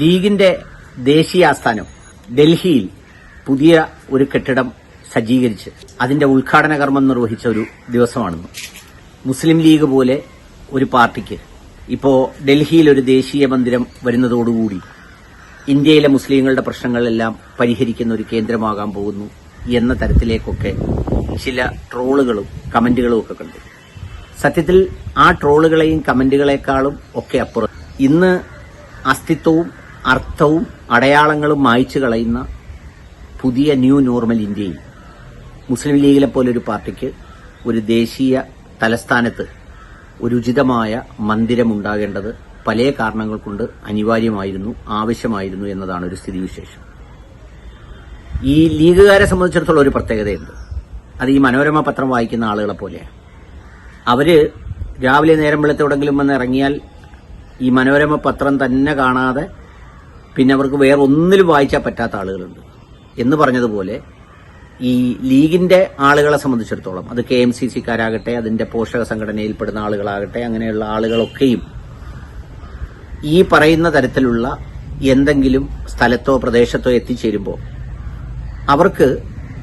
ലീഗിന്റെ ദേശീയ ആസ്ഥാനം ഡൽഹിയിൽ പുതിയ ഒരു കെട്ടിടം സജ്ജീകരിച്ച് അതിന്റെ ഉദ്ഘാടന കർമ്മം നിർവഹിച്ച ഒരു ദിവസമാണെന്ന്. മുസ്ലിം ലീഗ് പോലെ ഒരു പാർട്ടിക്ക് ഇപ്പോ ഡൽഹിയിൽ ഒരു ദേശീയ മന്ദിരം വരുന്നതോടുകൂടി ഇന്ത്യയിലെ മുസ്ലിങ്ങളുടെ പ്രശ്നങ്ങളെല്ലാം പരിഹരിക്കുന്ന ഒരു കേന്ദ്രമാകാൻ പോകുന്നു എന്ന തരത്തിലേക്കൊക്കെ ചില ട്രോളുകളും കമന്റുകളും ഒക്കെ കണ്ടു. സത്യത്തിൽ ആ ട്രോളുകളെയും കമന്റുകളെക്കാളും ഒക്കെ അപ്പുറം ഇന്ന് അസ്തിത്വവും അർത്ഥവും അടയാളങ്ങളും മായ്ച്ചു കളയുന്ന പുതിയ ന്യൂ നോർമൽ ഇന്ത്യയിൽ മുസ്ലിം ലീഗിലെ പോലൊരു പാർട്ടിക്ക് ഒരു ദേശീയ തലസ്ഥാനത്ത് ഒരു ഉചിതമായ മന്ദിരമുണ്ടാകേണ്ടത് പല കാരണങ്ങൾ കൊണ്ട് അനിവാര്യമായിരുന്നു ആവശ്യമായിരുന്നു എന്നതാണ് ഒരു സ്ഥിതിവിശേഷം. ഈ ലീഗുകാരെ സംബന്ധിച്ചിടത്തോളം ഒരു പ്രത്യേകതയുണ്ട്. അത് ഈ മനോരമ പത്രം വായിക്കുന്ന ആളുകളെ പോലെയാണ് അവർ രാവിലെ നേരം വെളുത്തെവിടെങ്കിലും വന്ന് ഇറങ്ങിയാൽ ഈ മനോരമ പത്രം തന്നെ കാണാതെ പിന്നെ അവർക്ക് വേറെ ഒന്നിലും വായിച്ചാൽ പറ്റാത്ത ആളുകളുണ്ട്. എന്ന് പറഞ്ഞതുപോലെ ഈ ലീഗിന്റെ ആളുകളെ സംബന്ധിച്ചിടത്തോളം അത് കെ എം സി സിക്കാരാകട്ടെ അതിന്റെ പോഷക സംഘടനയിൽപ്പെടുന്ന ആളുകളാകട്ടെ അങ്ങനെയുള്ള ആളുകളൊക്കെയും ഈ പറയുന്ന തരത്തിലുള്ള എന്തെങ്കിലും സ്ഥലത്തോ പ്രദേശത്തോ എത്തിച്ചേരുമ്പോൾ അവർക്ക്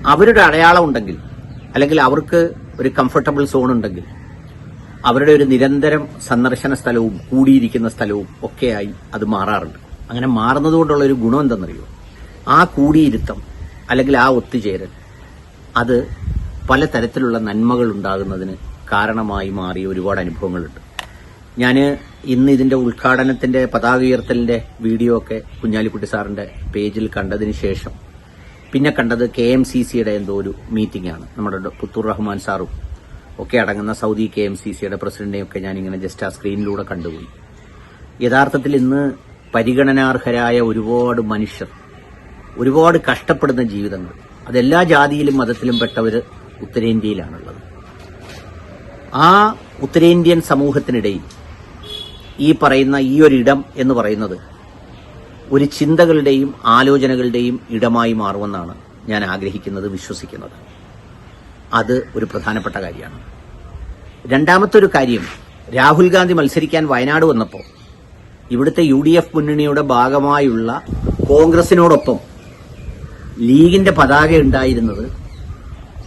അവരുടെ അടയാളം ഉണ്ടെങ്കിൽ അല്ലെങ്കിൽ അവർക്ക് ഒരു കംഫർട്ടബിൾ സോൺ ഉണ്ടെങ്കിൽ അവരുടെ ഒരു നിരന്തരം സന്ദർശന സ്ഥലവും കൂടിയിരിക്കുന്ന സ്ഥലവും ഒക്കെയായി അത് മാറാറുണ്ട്. അങ്ങനെ മാറുന്നത് കൊണ്ടുള്ള ഒരു ഗുണം എന്തെന്നറിയോ ആ കൂടിയിരുത്തം അല്ലെങ്കിൽ ആ ഒത്തുചേരൽ അത് പല തരത്തിലുള്ള നന്മകൾ ഉണ്ടാകുന്നതിന് കാരണമായി മാറിയ ഒരുപാട് അനുഭവങ്ങളുണ്ട്. ഞാൻ ഇന്ന് ഇതിന്റെ ഉദ്ഘാടനത്തിന്റെ പതാക ഉയർത്തലിന്റെ വീഡിയോ ഒക്കെ കുഞ്ഞാലിക്കുട്ടി സാറിന്റെ പേജിൽ കണ്ടതിന് ശേഷം പിന്നെ കണ്ടത് കെ എം സി സിയുടെ എന്തോ ഒരു മീറ്റിംഗ് ആണ് നമ്മുടെ പുത്തൂർ റഹ്മാൻ സാറും ഒക്കെ അടങ്ങുന്ന സൗദി കെ എം സി സിയുടെ പ്രസിഡന്റിനെയൊക്കെ ഞാൻ ഇങ്ങനെ ജസ്റ്റ് ആ സ്ക്രീനിലൂടെ കണ്ടുപോയി. യഥാർത്ഥത്തിൽ ഇന്ന് പരിഗണനാർഹരായ ഒരുപാട് മനുഷ്യർ ഒരുപാട് കഷ്ടപ്പെടുന്ന ജീവിതങ്ങൾ. അതെല്ലാ ജാതിയിലും മതത്തിലും പെട്ടവര് ഉത്തരേന്ത്യയിലാണുള്ളത്. ആ ഉത്തരേന്ത്യൻ സമൂഹത്തിനിടയിൽ ഈ പറയുന്ന ഈ ഒരു ഇടം എന്ന് പറയുന്നത് ഒരു ചിന്തകളുടെയും ആലോചനകളുടെയും ഇടമായി മാറുമെന്നാണ് ഞാൻ ആഗ്രഹിക്കുന്നത് വിശ്വസിക്കുന്നത്. അത് ഒരു പ്രധാനപ്പെട്ട കാര്യമാണ്. രണ്ടാമത്തെ ഒരു കാര്യം രാഹുൽ ഗാന്ധി മത്സരിക്കാൻ വയനാട് വന്നപ്പോൾ ഇവിടുത്തെ യു ഡി എഫ് മുന്നണിയുടെ ഭാഗമായുള്ള കോൺഗ്രസിനോടൊപ്പം ലീഗിന്റെ പതാക ഉണ്ടായിരുന്നത്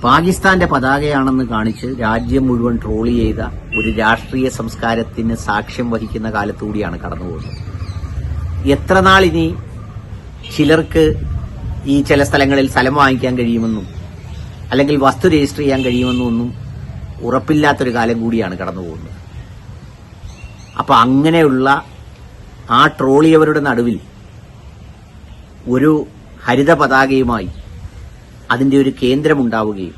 പാകിസ്ഥാന്റെ പതാകയാണെന്ന് കാണിച്ച് രാജ്യം മുഴുവൻ ട്രോൾ ചെയ്ത ഒരു രാഷ്ട്രീയ സംസ്കാരത്തിന് സാക്ഷ്യം വഹിക്കുന്ന കാലത്തുകൂടിയാണ് കടന്നുപോകുന്നത്. എത്ര നാൾ ഇനി ചിലർക്ക് ഈ ചില സ്ഥലങ്ങളിൽ സ്ഥലം വാങ്ങിക്കാൻ കഴിയുമെന്നും അല്ലെങ്കിൽ വസ്തു രജിസ്റ്റർ ചെയ്യാൻ കഴിയുമെന്നും ഒന്നും ഉറപ്പില്ലാത്തൊരു കാലം കൂടിയാണ് കടന്നുപോകുന്നത്. അപ്പൊ അങ്ങനെയുള്ള ആ ട്രോളിയവരുടെ നടുവിൽ ഒരു ഹരിത പതാകയുമായി അതിന്റെ ഒരു കേന്ദ്രമുണ്ടാവുകയും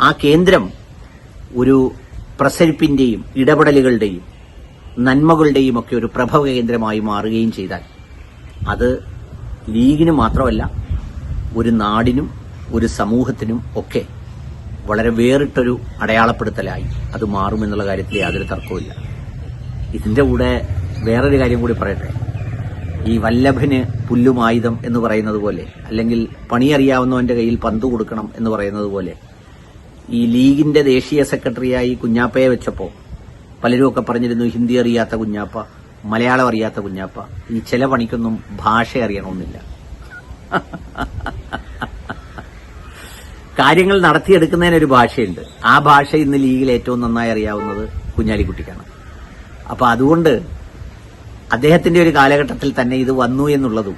ആ കേന്ദ്രം ഒരു പ്രസരിപ്പിന്റെയും ഇടപെടലുകളുടെയും നന്മകളുടെയും ഒക്കെ ഒരു പ്രഭവ കേന്ദ്രമായി മാറുകയും ചെയ്താൽ അത് ലീഗിന് മാത്രമല്ല ഒരു നാടിനും ഒരു സമൂഹത്തിനും ഒക്കെ വളരെ വേറിട്ടൊരു അടയാളപ്പെടുത്തലായി. അത് മാറുമെന്നുള്ള കാര്യത്തിൽ യാതൊരു തർക്കവുമില്ല. ഇതിന്റെ കൂടെ വേറൊരു കാര്യം കൂടി പറയട്ടെ. ഈ വല്ലഭന് പുല്ലുമായുധം എന്ന് പറയുന്നത് പോലെ അല്ലെങ്കിൽ പണിയറിയാവുന്നവന്റെ കയ്യിൽ പന്ത് കൊടുക്കണം എന്ന് പറയുന്നത് പോലെ ഈ ലീഗിന്റെ ദേശീയ സെക്രട്ടറിയായി കുഞ്ഞാപ്പയെ വെച്ചപ്പോൾ പലരുമൊക്കെ പറഞ്ഞിരുന്നു ഹിന്ദി അറിയാത്ത കുഞ്ഞാപ്പ മലയാളം അറിയാത്ത കുഞ്ഞാപ്പ ഈ ചില പണിക്കൊന്നും ഭാഷ അറിയണമെന്നില്ല. കാര്യങ്ങൾ നടത്തിയെടുക്കുന്നതിനൊരു ഭാഷയുണ്ട്. ആ ഭാഷ ഇന്ന് ലീഗിൽ ഏറ്റവും നന്നായി അറിയാവുന്നത് കുഞ്ഞാലിക്കുട്ടിക്കാണ്. അപ്പൊ അതുകൊണ്ട് അദ്ദേഹത്തിന്റെ ഒരു കാലഘട്ടത്തിൽ തന്നെ ഇത് വന്നു എന്നുള്ളതും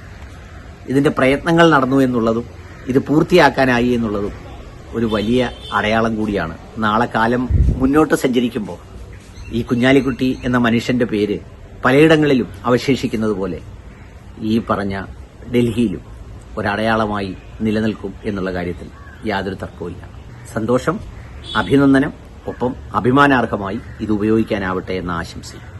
ഇതിന്റെ പ്രയത്നങ്ങൾ നടന്നു എന്നുള്ളതും ഇത് പൂർത്തിയാക്കാനായി എന്നുള്ളതും ഒരു വലിയ അടയാളം കൂടിയാണ്. നാളെ കാലം മുന്നോട്ട് സഞ്ചരിക്കുമ്പോൾ ഈ കുഞ്ഞാലിക്കുട്ടി എന്ന മനുഷ്യന്റെ പേര് പലയിടങ്ങളിലും അവശേഷിക്കുന്നത് പോലെ ഈ പറഞ്ഞ ഡൽഹിയിലും ഒരടയാളമായി നിലനിൽക്കും എന്നുള്ള കാര്യത്തിൽ യാതൊരു തർക്കവുമില്ല സന്തോഷം അഭിനന്ദനം ഒപ്പം അഭിമാനാർഹമായി ഇത് ഉപയോഗിക്കാനാവട്ടെ എന്ന ആശംസയും.